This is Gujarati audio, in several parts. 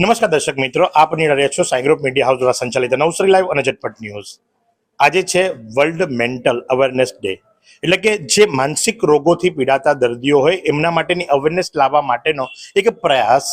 નમસ્કાર દર્શક મિત્રો, આપ નિહાળી રહ્યા છો સાઈ ગ્રુપ મીડિયા હાઉસ દ્વારા સંચાલિત નવસરી લાઈવ અને ઝટપટ ન્યૂઝ. આજે છે વર્લ્ડ મેન્ટલ અવેરનેસ ડે એટલે કે જે માનસિક રોગોથી પીડાતા દર્દીઓ હોય, એમના માટેની અવેરનેસ લાવવા માટેનો એક પ્રયાસ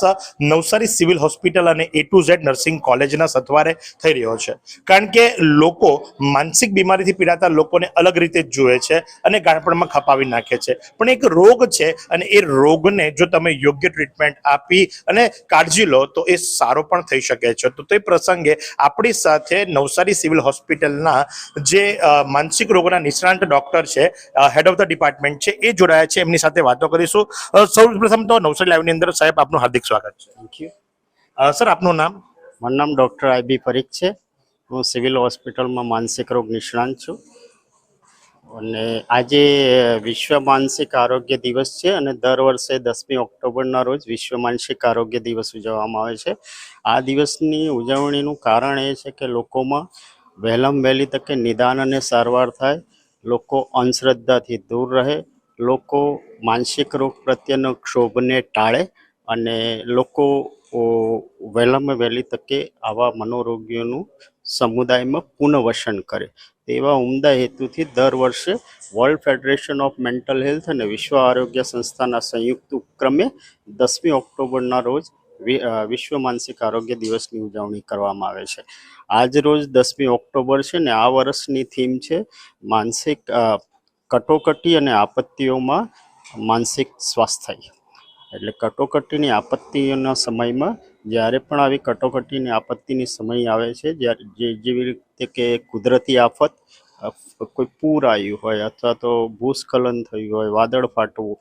નવસારી સિવિલ હોસ્પિટલ અને એ ટુ ઝેડ નર્સિંગ કોલેજના સથવારે થઈ રહ્યો છે. કારણ કે લોકો માનસિક બીમારીથી પીડાતા લોકોને અલગ રીતે જુએ છે અને ગાણપણમાં ખપાવી નાખે છે. પણ એક રોગ છે અને એ રોગને જો તમે યોગ્ય ટ્રીટમેન્ટ આપી અને કાળજી લો, તો એ સારો પણ થઈ શકે છે. તો તે પ્રસંગે આપણી સાથે નવસારી સિવિલ હોસ્પિટલના જે માનસિક રોગોના નિષ્ણાંત ડોક્ટર છે હેડ ઓફ ધ ડિપાર્ટમેન્ટ છે. એ જોડાયા છે. એમની સાથે વાતો કરીશું. સૌપ્રથમ સૌ પ્રથમ તો નવસારી લાઈવની અંદર સાહેબ આપનું હાર્દિક સ્વાગત છે. થેન્ક યુ સર આપનું નામ? મારું નામ ડૉક્ટર આઈ બી પરીખ છે. હું સિવિલ હોસ્પિટલમાં માનસિક રોગ નિષ્ણાંત છું. અને આજે વિશ્વ માનસિક આરોગ્ય દિવસ છે અને દર વર્ષે દસમી ઓક્ટોબરના રોજ વિશ્વ માનસિક આરોગ્ય દિવસ ઉજવવામાં આવે છે. આ દિવસની ઉજવણીનું કારણ એ છે કે લોકોમાં વહેલામ વહેલી તકે નિદાન અને સારવાર થાય. લોકો અંધશ્રદ્ધાથી દૂર રહે, લોકો માનસિક રોગ પ્રત્યેનો ક્ષોભને ટાળે અને લોકો વહેલામાં વહેલી તકે આવા મનોરોગીઓનું સમુદાયમાં પુનઃવસન કરે. તેવા ઉમદા હેતુથી દર વર્ષે world federation of mental health અને વિશ્વ આરોગ્ય સંસ્થાના સંયુક્ત ઉપક્રમે દસમી ઓક્ટોબરના રોજ વિશ્વ માનસિક આરોગ્ય દિવસની ઉજવણી કરવામાં આવે છે. આજ રોજ દસમી ઓક્ટોબર છે ને આ વર્ષની થીમ છે માનસિક કટોકટી અને આપત્તિઓમાં માનસિક સ્વાસ્થ્ય. એટલે કટોકટીની આપત્તિઓના સમયમાં જ્યારે પણ આવી કટોકટીની આપત્તિની સમય આવે છે જ્યારે જેવી રીતે કે કુદરતી આફત કોઈ પૂર આવ્યું હોય અથવા તો ભૂસ્ખલન થયું હોય, વાદળ ફાટવું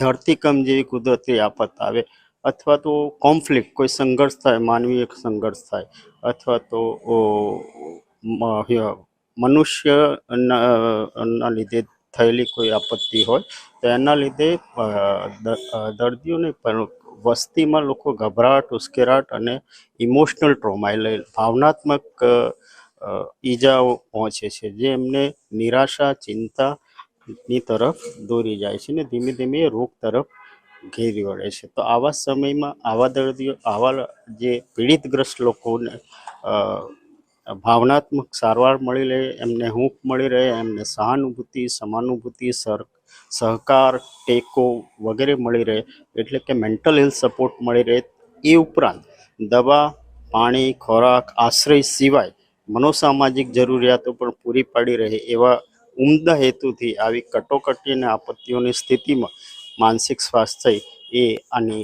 ધરતીકંપ જેવી કુદરતી આફત આવે અથવા તો કોન્ફ્લિક્ટ કોઈ સંઘર્ષ થાય, માનવીય સંઘર્ષ થાય અથવા તો મનુષ્યના લીધે થયેલી કોઈ આપત્તિ હોય, તો એના લીધે દર્દીઓને પણ વસ્તીમાં લોકો ગભરાટ, ઉશ્કેરાટ અને ઇમોશનલ ટ્રોમા એટલે ભાવનાત્મક ઈજાઓ પહોંચે છે, જે એમને નિરાશા ચિંતાની તરફ દોરી જાય છે ને ધીમે ધીમે રોગ તરફ ઘેરી વળે છે. તો આવા સમયમાં આવા દર્દીઓ, આવા જે પીડિતગ્રસ્ત લોકોને ભાવનાત્મક સારવાર મળી રહે, એમને હૂંફ મળી રહે, એમને સહાનુભૂતિ, સમાનુભૂતિ, સર, સહકાર, ટેકો વગેરે મળી રહે, એટલે કે મેન્ટલ હેલ્થ સપોર્ટ મળી રહે, એ ઉપરાંત દવા, પાણી, ખોરાક, આશ્રય સિવાય મનોસામાજિક જરૂરિયાતો પણ પૂરી પાડી રહે એવા ઉમદા હેતુથી આવી કટોકટી અને આપત્તિઓની સ્થિતિમાં માનસિક સ્વાસ્થ્ય એ આની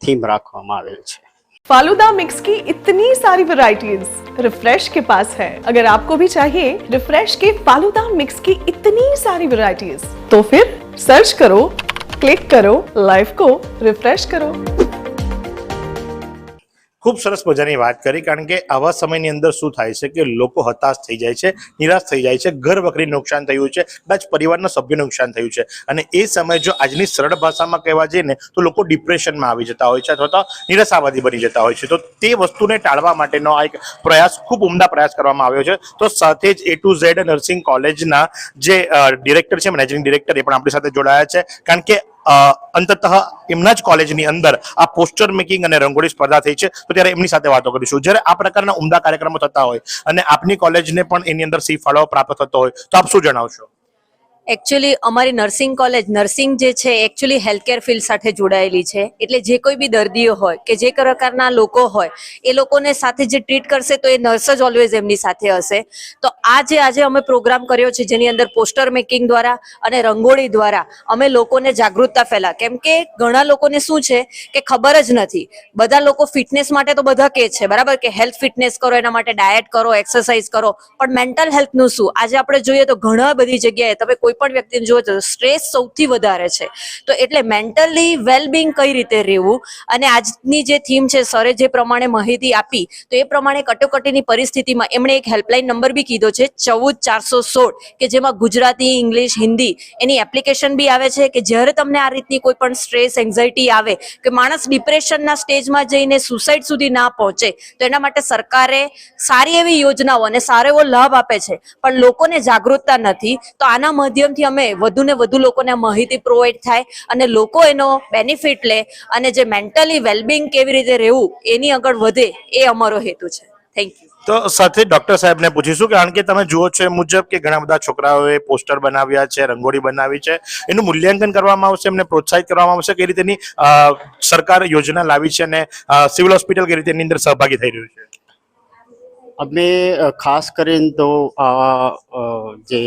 થીમ રાખવામાં આવેલ છે फालूदा मिक्स की इतनी सारी वैरायटीज रिफ्रेश के पास है अगर आपको भी चाहिए रिफ्रेश के फालूदा मिक्स की इतनी सारी वैरायटीज तो फिर सर्च करो क्लिक करो लाइफ को रिफ्रेश करो ખૂબ સરસ મજાની વાત કરી, કારણ કે આવા સમયની અંદર શું થાય છે કે લોકો હતાશ થઈ જાય છે, નિરાશ થઈ જાય છે, ઘર વખરી નુકસાન થયું છે, કદાચ પરિવારના સભ્યનું નુકસાન થયું છે. અને એ સમય જો આજની સરળ ભાષામાં કહેવા જઈએ ને, તો લોકો ડિપ્રેશનમાં આવી જતા હોય છે અથવા તો નિરાશાવાદી બની જતા હોય છે. તો તે વસ્તુને ટાળવા માટેનો આ એક પ્રયાસ, ખૂબ ઉમદા પ્રયાસ કરવામાં આવ્યો છે. તો સાથે જ એ ટુ ઝેડ નર્સિંગ કોલેજના જે ડિરેક્ટર છે મેનેજિંગ ડિરેક્ટર એ પણ આપણી સાથે જોડાયા છે. કારણ કે અંતતઃ એમના જ કોલેજની અંદર આ પોસ્ટર મેકિંગ અને રંગોળી સ્પર્ધા થઈ છે. તો ત્યારે એમની સાથે વાતો કરીશું. જ્યારે આ પ્રકારના ઉમદા કાર્યક્રમો થતા હોય અને આપની કોલેજને પણ એની અંદર સી ફાળો પ્રાપ્ત થતો હોય, તો આપ શું જણાવશો? એકચ્યુઅલી અમારી નર્સિંગ કોલેજ નર્સિંગ જે છે એકચ્યુઅલી હેલ્થકેર ફિલ્ડ સાથે જોડાયેલી છે. એટલે જે કોઈ બી દર્દીઓ હોય કે જે પ્રકારના લોકો હોય, એ લોકોને સાથે જે ટ્રીટ કરશે તો એ નર્સ જ ઓલવેઝ એમની સાથે હશે. તો આ જે આજે અમે પ્રોગ્રામ કર્યો છે જેની અંદર પોસ્ટર મેકિંગ દ્વારા અને રંગોળી દ્વારા અમે લોકોને જાગૃતતા ફેલા. કેમ કે ઘણા લોકોને શું છે કે ખબર જ નથી. બધા લોકો ફિટનેસ માટે તો બધા કહે છે, બરાબર? કે હેલ્થ ફિટનેસ કરો, એના માટે ડાયટ કરો એક્સરસાઇઝ કરો. પણ મેન્ટલ હેલ્થનું શું? આજે આપણે જોઈએ તો ઘણા બધી જગ્યાએ તમે કોઈ પણ વ્યક્તિને જુઓ તો સ્ટ્રેસ સૌથી વધારે છે. તો એટલે મેન્ટલી વેલબિંગ કઈ રીતે રહેવું અને આજની જે થીમ છે, સરે જે પ્રમાણે માહિતી આપી, તો એ પ્રમાણે કટોકટીની પરિસ્થિતિમાં એમણે એક હેલ્પલાઇન નંબર બી કીધો છે, ચૌદ ચારસો સોળ, કે જેમાં ગુજરાતી, ઇંગ્લિશ, હિન્દી એની એપ્લિકેશન બી આવે છે કે જ્યારે તમને આ રીતની કોઈ પણ સ્ટ્રેસ એન્ઝાયટી આવે કે માણસ ડિપ્રેશનના સ્ટેજમાં જઈને સુસાઇડ સુધી ના પહોંચે, તો એના માટે સરકારે સારી એવી યોજનાઓ અને સારો એવો લાભ આપે છે. પણ લોકોને જાગૃતતા નથી, તો આના મધ્ય માધ્યમથી અમે વધુ ને વધુ લોકોને માહિતી પ્રોવાઈડ થાય અને લોકો એનો બેનિફિટ લે અને જે મેન્ટલી વેલબિંગ કેવી રીતે રહેવું એની આગળ વધે એ અમારો હેતુ છે. થેન્ક યુ તો સાથે ડોક્ટર સાહેબને પૂછીશું કારણ કે તમે જુઓ છો એ મુજબ કે ઘણા બધા છોકરાઓએ પોસ્ટર બનાવ્યા છે રંગોળી બનાવી છે. એનું મૂલ્યાંકન કરવામાં આવશે એમને પ્રોત્સાહિત કરવામાં આવશે કઈ રીતેની સરકાર યોજના લાવી છે અને સિવિલ હોસ્પિટલ કઈ રીતે એની અંદર સહભાગી થઈ રહ્યું છે? અમે ખાસ કરીને તો આ જે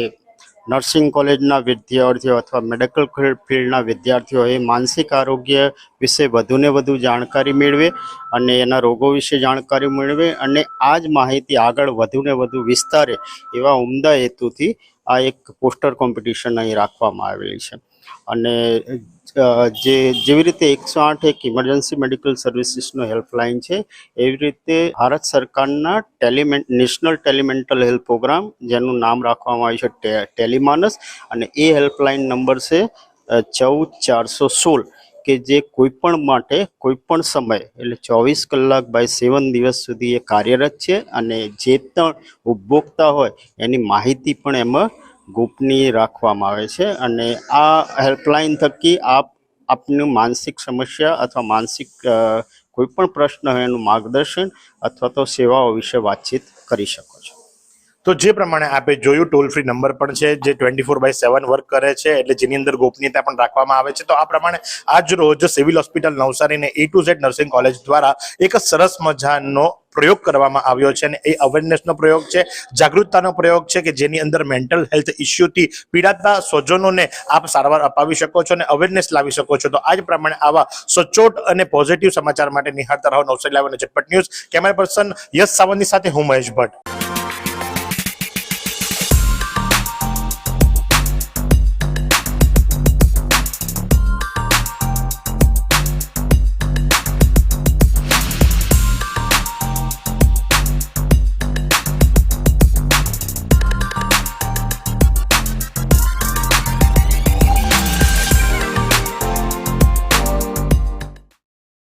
નર્સિંગ કોલેજના વિદ્યાર્થીઓ અથવા મેડિકલ ફિલ્ડના વિદ્યાર્થીઓએ માનસિક આરોગ્ય વિશે વધુને વધુ જાણકારી મેળવે અને એના રોગો વિશે જાણકારી મેળવે અને આ જ માહિતી આગળ વધુને વધુ વિસ્તારે એવા ઉમદા હેતુથી આ એક પોસ્ટર કોમ્પિટિશન અહીં રાખવામાં આવેલી છે. અને જે, જેવી રીતે એકસો આઠ એક ઇમરજન્સી મેડિકલ સર્વિસીસનો હેલ્પલાઇન છે, એવી રીતે ભારત સરકારના ટેલિમેન્ટ નેશનલ ટેલિમેન્ટલ હેલ્પ પ્રોગ્રામ જેનું નામ રાખવામાં આવ્યું છે ટેલિમાનસ, અને એ હેલ્પલાઇન નંબર છે ચૌદ ચારસો સોળ, કે જે કોઈ પણ માટે કોઈ પણ સમય, એટલે ચોવીસ કલાક બાય સેવન દિવસ સુધી એ કાર્યરત છે, અને જે પણ ઉપભોક્તા હોય, એની માહિતી પણ એમાં ગોપનીય રાખવામાં આવે છે અને આ હેલ્પલાઇન થકી આપ આપનું માનસિક સમસ્યા અથવા માનસિક કોઈપણ પ્રશ્ન હોય એનું માર્ગદર્શન અથવા તો સેવાઓ વિશે વાતચીત કરી શકો છો. તો જે પ્રમાણે આપે જોયું ટોલ ફ્રી નંબર પણ છે, જે twenty four by seven work કરે છે, એટલે જેની અંદર ગોપનીયતા પણ રાખવામાં આવે છે. તો આ પ્રમાણે આજ રોજ civil hospital નવસારીને A to Z nursing college દ્વારા એક સરસ મજાનો પ્રયોગ કરવામાં આવ્યો છે અને એ અવેરનેસનો પ્રયોગ છે, જાગૃતતાનો પ્રયોગ છે કે જેની અંદર મેન્ટલ હેલ્થ ઇસ્યુથી પીડાતા સ્વજનોને આપ સારવાર અપાવી શકો છો અને અવેરનેસ લાવી શકો છો. તો આજ પ્રમાણે આવા સચોટ અને પોઝિટિવ સમાચાર માટે નિહાળતા રહો નવસારી લાવીને ઝટપટ ન્યૂઝ. કેમેરા પર્સન યશ સાવંતની સાથે હું મહેશ ભટ્ટ.